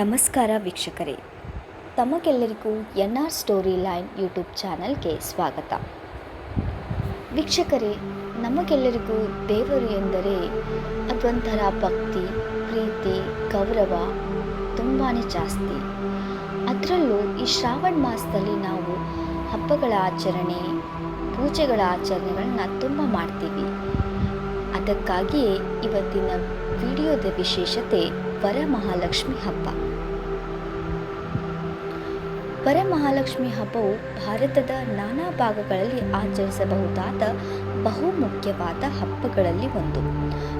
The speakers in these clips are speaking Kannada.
ನಮಸ್ಕಾರ ವೀಕ್ಷಕರೇ. ತಮಗೆಲ್ಲರಿಗೂ N R story line YouTube ಚಾನಲ್ಗೆ ಸ್ವಾಗತ. ವೀಕ್ಷಕರೇ, ನಮಗೆಲ್ಲರಿಗೂ ದೇವರು ಎಂದರೆ ಅದೊಂಥರ ಭಕ್ತಿ, ಪ್ರೀತಿ, ಗೌರವ ತುಂಬಾ ಜಾಸ್ತಿ. ಅದರಲ್ಲೂ ಈ ಶ್ರಾವಣ ಮಾಸದಲ್ಲಿ ನಾವು ಹಬ್ಬಗಳ ಆಚರಣೆ, ಪೂಜೆಗಳ ಆಚರಣೆಗಳನ್ನ ತುಂಬ ಮಾಡ್ತೀವಿ. ಅದಕ್ಕಾಗಿಯೇ ಇವತ್ತಿನ ವಿಡಿಯೋದ ವಿಶೇಷತೆ ವರಮಹಾಲಕ್ಷ್ಮಿ ಹಬ್ಬ. ವರಮಹಾಲಕ್ಷ್ಮಿ ಹಬ್ಬವು ಭಾರತದ ನಾನಾ ಭಾಗಗಳಲ್ಲಿ ಆಚರಿಸಬಹುದಾದ ಬಹುಮುಖ್ಯವಾದ ಹಬ್ಬಗಳಲ್ಲಿ ಒಂದು.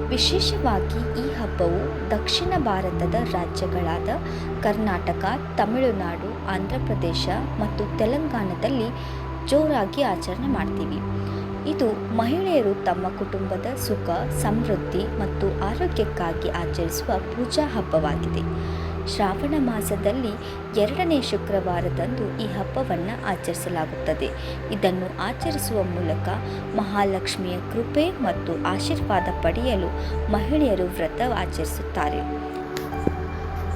ವಿಶೇಷವಾಗಿ ಈ ಹಬ್ಬವು ದಕ್ಷಿಣ ಭಾರತದ ರಾಜ್ಯಗಳಾದ ಕರ್ನಾಟಕ, ತಮಿಳುನಾಡು ಆಂಧ್ರ ಪ್ರದೇಶ ಮತ್ತು ತೆಲಂಗಾಣದಲ್ಲಿ ಜೋರಾಗಿ ಆಚರಣೆ ಮಾಡ್ತೀವಿ. ಇದು ಮಹಿಳೆಯರು ತಮ್ಮ ಕುಟುಂಬದ ಸುಖ, ಸಮೃದ್ಧಿ ಮತ್ತು ಆರೋಗ್ಯಕ್ಕಾಗಿ ಆಚರಿಸುವ ಪೂಜಾ ಹಬ್ಬವಾಗಿದೆ. ಶ್ರಾವಣ ಮಾಸದಲ್ಲಿ ಎರಡನೇ ಶುಕ್ರವಾರದಂದು ಈ ಹಬ್ಬವನ್ನು ಆಚರಿಸಲಾಗುತ್ತದೆ. ಇದನ್ನು ಆಚರಿಸುವ ಮೂಲಕ ಮಹಾಲಕ್ಷ್ಮಿಯ ಕೃಪೆ ಮತ್ತು ಆಶೀರ್ವಾದ ಪಡೆಯಲು ಮಹಿಳೆಯರು ವ್ರತ ಆಚರಿಸುತ್ತಾರೆ.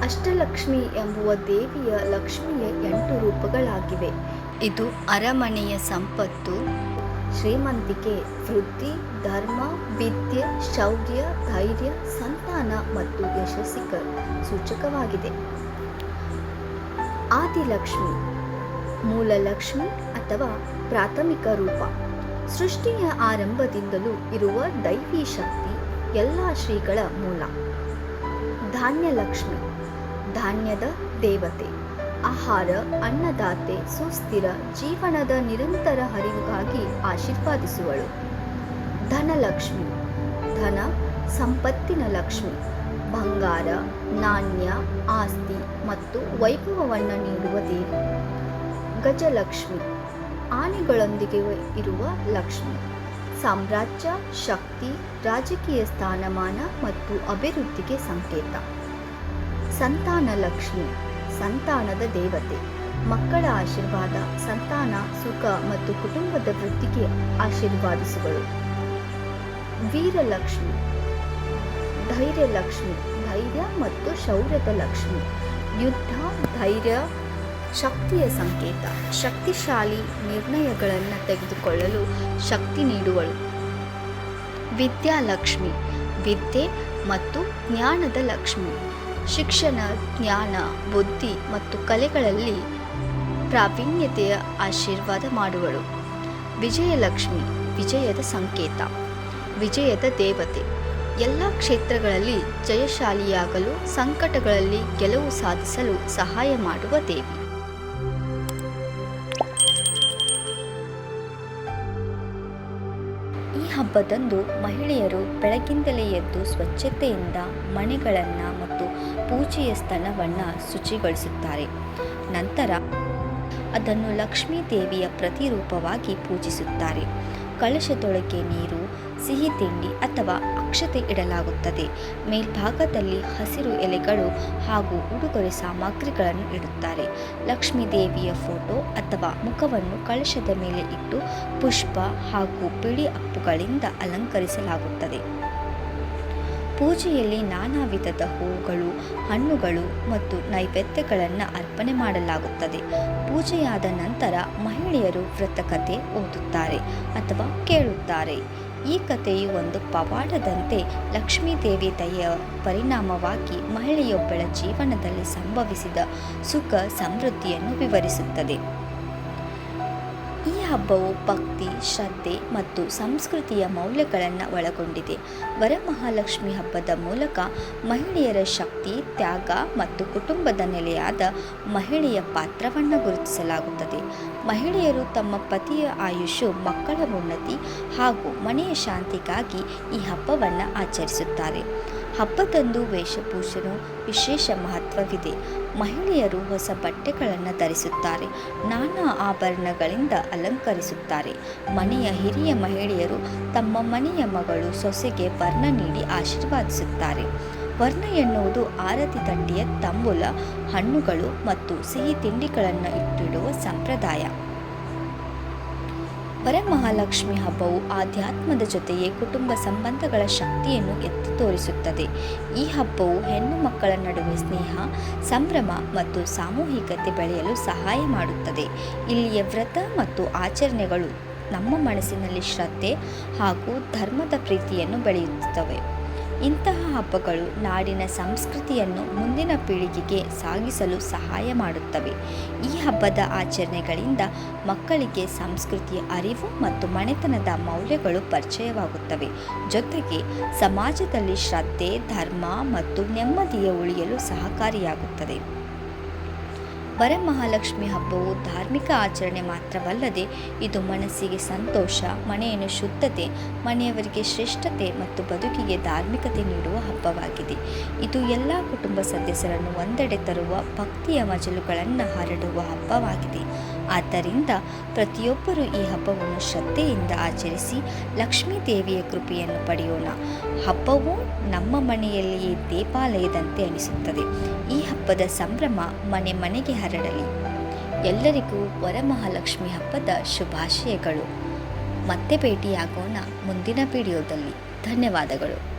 ಅಷ್ಟಲಕ್ಷ್ಮಿ ಎಂಬುವ ದೇವಿಯ ಲಕ್ಷ್ಮಿಯ ಎಂಟು ರೂಪಗಳಾಗಿವೆ. ಇದು ಅರಮನೆಯ ಸಂಪತ್ತು ಶ್ರೀಮಂತಿಕೆ ವೃದ್ಧಿ ಧರ್ಮ, ವಿದ್ಯೆ, ಶೌರ್ಯ, ಧೈರ್ಯ, ಸಂತಾನ ಮತ್ತು ಯಶಸ್ಸಿಕ ಸೂಚಕವಾಗಿದೆ. ಆದಿಲಕ್ಷ್ಮಿ ಮೂಲ ಲಕ್ಷ್ಮಿ ಅಥವಾ ಪ್ರಾಥಮಿಕ ರೂಪ. ಸೃಷ್ಟಿಯ ಆರಂಭದಿಂದಲೂ ಇರುವ ದೈವಿ ಶಕ್ತಿ ಎಲ್ಲ ಶ್ರೀಗಳ ಮೂಲ. ಧಾನ್ಯಲಕ್ಷ್ಮಿ, ಧಾನ್ಯದ ದೇವತೆ. ಆಹಾರ, ಅನ್ನದಾತೆ, ಸುಸ್ಥಿರ, ಜೀವನದ ನಿರಂತರ ಹರಿವುಗಾಗಿ ಆಶೀರ್ವಾದಿಸುವಳು. ಧನಲಕ್ಷ್ಮಿ, ಧನ ಸಂಪತ್ತಿನ ಲಕ್ಷ್ಮಿ, ಬಂಗಾರ, ನಾಣ್ಯ, ಆಸ್ತಿ ಮತ್ತು ವೈಭವವನ್ನು ನೀಡುವ ದೇವಿ. ಗಜಲಕ್ಷ್ಮಿ, ಆನೆಗಳೊಂದಿಗೆ ಇರುವ ಲಕ್ಷ್ಮಿ. ಸಾಮ್ರಾಜ್ಯ, ಶಕ್ತಿ, ರಾಜಕೀಯ ಸ್ಥಾನಮಾನ ಮತ್ತು ಅಭಿವೃದ್ಧಿಗೆ ಸಂಕೇತ. ಸಂತಾನ ಲಕ್ಷ್ಮಿ ಸಂತಾನದ ದೇವತೆ. ಮಕ್ಕಳ ಆಶೀರ್ವಾದ, ಸಂತಾನ, ಸುಖ ಮತ್ತು ಕುಟುಂಬದ ವೃತ್ತಿಗೆ ಆಶೀರ್ವಾದಿಸುವಳು ವೀರಲಕ್ಷ್ಮಿ. ಧೈರ್ಯಲಕ್ಷ್ಮಿ, ಧೈರ್ಯ ಮತ್ತು ಶೌರ್ಯದ ಲಕ್ಷ್ಮಿ. ಯುದ್ಧ, ಧೈರ್ಯ, ಶಕ್ತಿಯ ಸಂಕೇತ. ಶಕ್ತಿಶಾಲಿ ನಿರ್ಣಯಗಳನ್ನು ತೆಗೆದುಕೊಳ್ಳಲು ಶಕ್ತಿ ನೀಡುವಳು. ವಿದ್ಯಾಲಕ್ಷ್ಮಿ. ವಿದ್ಯೆ ಮತ್ತು ಜ್ಞಾನದ ಲಕ್ಷ್ಮಿ. ಶಿಕ್ಷಣ, ಜ್ಞಾನ, ಬುದ್ಧಿ ಮತ್ತು ಕಲೆಗಳಲ್ಲಿ ಪ್ರಾವೀಣ್ಯತೆಯ ಆಶೀರ್ವಾದ ಮಾಡುವಳು. ವಿಜಯಲಕ್ಷ್ಮಿ, ವಿಜಯದ ಸಂಕೇತ, ವಿಜಯದ ದೇವತೆ. ಎಲ್ಲ ಕ್ಷೇತ್ರಗಳಲ್ಲಿ ಜಯಶಾಲಿಯಾಗಲು, ಸಂಕಟಗಳಲ್ಲಿ ಗೆಲುವು ಸಾಧಿಸಲು ಸಹಾಯ ಮಾಡುವ ದೇವಿ. ಈ ಹಬ್ಬದಂದು ಮಹಿಳೆಯರು ಬೆಳಗಿಂದಲೇ ಎದ್ದು ಸ್ವಚ್ಛತೆಯಿಂದ ಮನೆಗಳನ್ನು ಪೂಜೆಯ ಸ್ಥಳವನ್ನು ಶುಚಿಗೊಳಿಸುತ್ತಾರೆ. ನಂತರ ಅದನ್ನು ಲಕ್ಷ್ಮೀ ದೇವಿಯ ಪ್ರತಿರೂಪವಾಗಿ ಪೂಜಿಸುತ್ತಾರೆ. ಕಳಶದೊಳಗೆ ನೀರು, ಸಿಹಿ ತಿಂಡಿ ಅಥವಾ ಅಕ್ಷತೆ ಇಡಲಾಗುತ್ತದೆ. ಮೇಲ್ಭಾಗದಲ್ಲಿ ಹಸಿರು ಎಲೆಗಳು ಹಾಗೂ ಉಡುಗೊರೆ ಸಾಮಗ್ರಿಗಳನ್ನು ಇಡುತ್ತಾರೆ. ಲಕ್ಷ್ಮೀ ದೇವಿಯ ಫೋಟೋ ಅಥವಾ ಮುಖವನ್ನು ಕಳಶದ ಮೇಲೆ ಇಟ್ಟು ಪುಷ್ಪ ಹಾಗೂ ಬಿಳಿ ಅಪ್ಪುಗಳಿಂದ ಅಲಂಕರಿಸಲಾಗುತ್ತದೆ. ಪೂಜೆಯಲ್ಲಿ ನಾನಾ ವಿಧದ ಹೂವುಗಳು ಹಣ್ಣುಗಳು ಮತ್ತು ನೈವೇದ್ಯಗಳನ್ನು ಅರ್ಪಣೆ ಮಾಡಲಾಗುತ್ತದೆ. ಪೂಜೆಯಾದ ನಂತರ ಮಹಿಳೆಯರು ವೃತ್ತಕತೆ ಓದುತ್ತಾರೆ ಅಥವಾ ಕೇಳುತ್ತಾರೆ. ಈ ಕಥೆಯು ಒಂದು ಪವಾಡದಂತೆ ಲಕ್ಷ್ಮೀದೇವಿ ದಯೆಯ ಪರಿಣಾಮವಾಗಿ ಮಹಿಳೆಯೊಬ್ಬಳ ಜೀವನದಲ್ಲಿ ಸಂಭವಿಸಿದ ಸುಖ ಸಮೃದ್ಧಿಯನ್ನು ವಿವರಿಸುತ್ತದೆ. ಹಬ್ಬವು ಭಕ್ತಿ, ಶ್ರದ್ಧೆ ಮತ್ತು ಸಂಸ್ಕೃತಿಯ ಮೌಲ್ಯಗಳನ್ನು ಒಳಗೊಂಡಿದೆ. ವರಮಹಾಲಕ್ಷ್ಮಿ ಹಬ್ಬದ ಮೂಲಕ ಮಹಿಳೆಯರ ಶಕ್ತಿ, ತ್ಯಾಗ ಮತ್ತು ಕುಟುಂಬದ ನೆಲೆಯಾದ ಮಹಿಳೆಯ ಪಾತ್ರವನ್ನು ಗುರುತಿಸಲಾಗುತ್ತದೆ. ಮಹಿಳೆಯರು ತಮ್ಮ ಪತಿಯ ಆಯುಷು, ಮಕ್ಕಳ ಉನ್ನತಿ ಹಾಗೂ ಮನೆಯ ಶಾಂತಿಗಾಗಿ ಈ ಹಬ್ಬವನ್ನು ಆಚರಿಸುತ್ತಾರೆ. ಹಬ್ಬದಂದು ವೇಷಭೂಷಣ ವಿಶೇಷ ಮಹತ್ವವಿದೆ. ಮಹಿಳೆಯರು ಹೊಸ ಬಟ್ಟೆಗಳನ್ನು ಧರಿಸುತ್ತಾರೆ. ನಾನಾ ಆಭರಣಗಳಿಂದ ಅಲಂಕರಿಸುತ್ತಾರೆ. ಮನೆಯ ಹಿರಿಯ ಮಹಿಳೆಯರು ತಮ್ಮ ಮನೆಯ ಮಗಳು ಸೊಸೆಗೆ ವರ್ಣ ನೀಡಿ ಆಶೀರ್ವಾದಿಸುತ್ತಾರೆ. ವರ್ಣ ಎನ್ನುವುದು ಆರತಿ ತಟ್ಟೆಯ ತಂಬುಲ, ಹಣ್ಣುಗಳು ಮತ್ತು ಸಿಹಿ ತಿಂಡಿಗಳನ್ನು ಇಟ್ಟಿಡುವ ಸಂಪ್ರದಾಯ. ವರಮಹಾಲಕ್ಷ್ಮಿ ಹಬ್ಬವು ಆಧ್ಯಾತ್ಮದ ಜೊತೆಗೆ ಕುಟುಂಬ ಸಂಬಂಧಗಳ ಶಕ್ತಿಯನ್ನು ಎತ್ತಿ ತೋರಿಸುತ್ತದೆ. ಈ ಹಬ್ಬವು ಹೆಣ್ಣು ಮಕ್ಕಳ ನಡುವೆ ಸ್ನೇಹ, ಸಂಭ್ರಮ ಮತ್ತು ಸಾಮೂಹಿಕತೆ ಬೆಳೆಯಲು ಸಹಾಯ ಮಾಡುತ್ತದೆ. ಇಲ್ಲಿಯ ವ್ರತ ಮತ್ತು ಆಚರಣೆಗಳು ನಮ್ಮ ಮನಸ್ಸಿನಲ್ಲಿ ಶ್ರದ್ಧೆ ಹಾಗೂ ಧರ್ಮದ ಪ್ರೀತಿಯನ್ನು ಬೆಳೆಯುತ್ತವೆ. ಇಂತಹ ಹಬ್ಬಗಳು ನಾಡಿನ ಸಂಸ್ಕೃತಿಯನ್ನು ಮುಂದಿನ ಪೀಳಿಗೆಗೆ ಸಾಗಿಸಲು ಸಹಾಯ ಮಾಡುತ್ತವೆ. ಈ ಹಬ್ಬದ ಆಚರಣೆಗಳಿಂದ ಮಕ್ಕಳಿಗೆ ಸಂಸ್ಕೃತಿಯ ಅರಿವು ಮತ್ತು ಮನೆತನದ ಮೌಲ್ಯಗಳು ಪರಿಚಯವಾಗುತ್ತವೆ. ಜೊತೆಗೆ ಸಮಾಜದಲ್ಲಿ ಶ್ರದ್ಧೆ, ಧರ್ಮ ಮತ್ತು ನೆಮ್ಮದಿಯ ಉಳಿಯಲು ಸಹಕಾರಿಯಾಗುತ್ತದೆ. ವರಮಹಾಲಕ್ಷ್ಮಿ ಹಬ್ಬವು ಧಾರ್ಮಿಕ ಆಚರಣೆ ಮಾತ್ರವಲ್ಲದೆ ಇದು ಮನಸ್ಸಿಗೆ ಸಂತೋಷ, ಮನೆಯನ್ನು ಶುದ್ಧತೆ, ಮನೆಯವರಿಗೆ ಶ್ರೇಷ್ಠತೆ ಮತ್ತು ಬದುಕಿಗೆ ಧಾರ್ಮಿಕತೆ ನೀಡುವ ಹಬ್ಬವಾಗಿದೆ. ಇದು ಎಲ್ಲ ಕುಟುಂಬ ಸದಸ್ಯರನ್ನು ಒಂದೆಡೆ ತರುವ ಭಕ್ತಿಯ ಮಜಲುಗಳನ್ನು ಹರಡುವ ಹಬ್ಬವಾಗಿದೆ. ಆದ್ದರಿಂದ ಪ್ರತಿಯೊಬ್ಬರೂ ಈ ಹಬ್ಬವನ್ನು ಶ್ರದ್ಧೆಯಿಂದ ಆಚರಿಸಿ ಲಕ್ಷ್ಮೀ ದೇವಿಯ ಕೃಪೆಯನ್ನು ಪಡೆಯೋಣ. ಹಬ್ಬವು ನಮ್ಮ ಮನೆಯಲ್ಲಿಯೇ ದೇವಾಲಯದಂತೆ ಅನಿಸುತ್ತದೆ. ಈ ಹಬ್ಬದ ಸಂಭ್ರಮ ಮನೆ ಮನೆಗೆ ಹರಡಲಿ. ಎಲ್ಲರಿಗೂ ವರಮಹಾಲಕ್ಷ್ಮಿ ಹಬ್ಬದ ಶುಭಾಶಯಗಳು. ಮತ್ತೆ ಭೇಟಿಯಾಗೋಣ ಮುಂದಿನ ವಿಡಿಯೋದಲ್ಲಿ. ಧನ್ಯವಾದಗಳು.